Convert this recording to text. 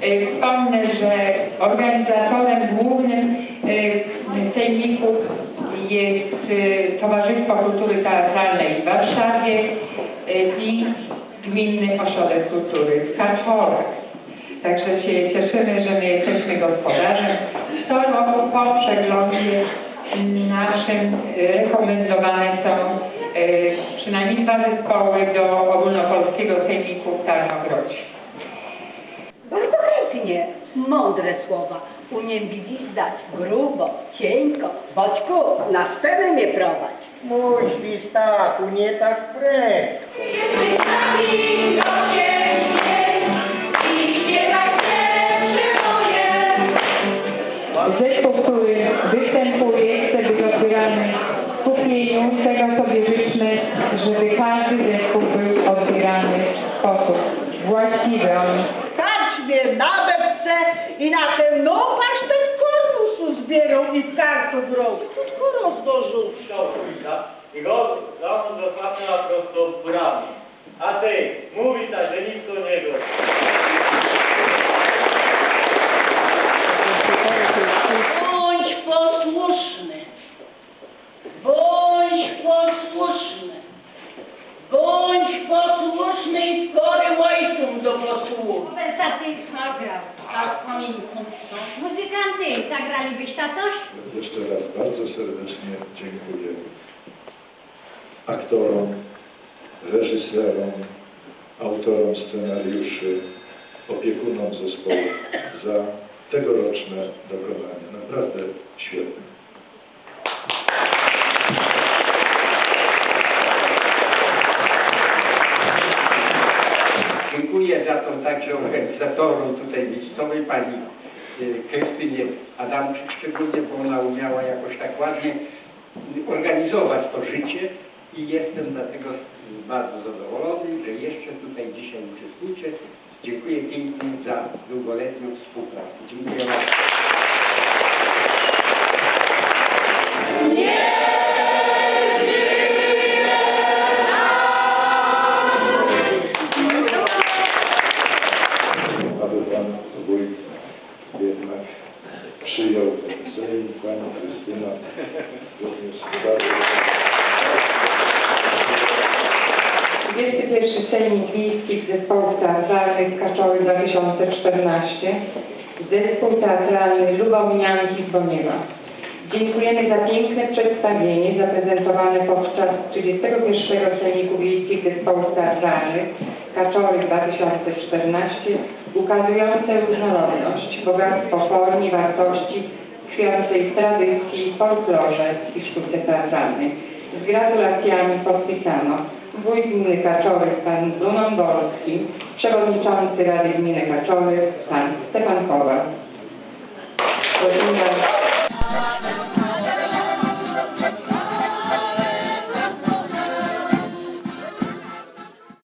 E, Wspomnę, że organizatorem głównym e, sejmików jest e, Towarzystwo Kultury Teatralnej w Warszawie i Gminny Ośrodek Kultury w Kaczorach. Także się cieszymy, że my jesteśmy gospodarzem. Co roku po przeglądzie naszym rekomendowane są przynajmniej dwa zespoły do ogólnopolskiego sejmiku w Tarnogrodzie. Chętnie. Mądre słowa. Umiem gwizdać grubo, cienko. Boćku, na scenę mnie prowadź. Mój świstaku, nie tak prędko. Zespół, który występuje, chce być odbierany w skupieniu. Tego sobie życzmy, żeby każdy zespół był odbierany w sposób właściwy. Na bebce i na ten no pasztet korpusu zbierą i kartą grą. Krótko rozdożą. Szopka i go zamąd zostawia prosto w brami. A ty, mówi ta, że nic do niego. Bądź posłuszny. Bądź posłuszny. Bądź posłuszny i skory do posłuchu. Konwersacji nagrał. Tak, pamiętam. Muzykanty, zagralibyś tatoś? Jeszcze raz bardzo serdecznie dziękuję aktorom, reżyserom, autorom scenariuszy, opiekunom zespołu za tegoroczne dokonania. Naprawdę świetne. Dziękuję za to także organizatorom tutaj miejscowej pani y, Krystynie Adamczyk szczególnie, bo ona umiała jakoś tak ładnie organizować to życie i jestem dlatego bardzo zadowolony, że jeszcze tutaj dzisiaj uczestniczę. Dziękuję pięknie za długoletnią współpracę. Dziękuję bardzo. Przyjął ten Sejm, Pani Krystyna również bardzo 21 Sejmik Wiejskich Zespołów Teatralnych Kaczoły 2014. Zespół Teatralny Lubomnianki z Boniewa. Dziękujemy za piękne przedstawienie zaprezentowane podczas 31 Sejmiku Wiejskich Zespołów Teatralnych Kaczoły 2014, ukazujące różnorodność, bogactwo form i wartości tkwiącej w tradycji, folklorze i sztuce teatralnej. Z gratulacjami podpisano wójt gminy Kaczowy pan Brunon Wolski, przewodniczący Rady Gminy Kaczowy pan Stefan Kowal.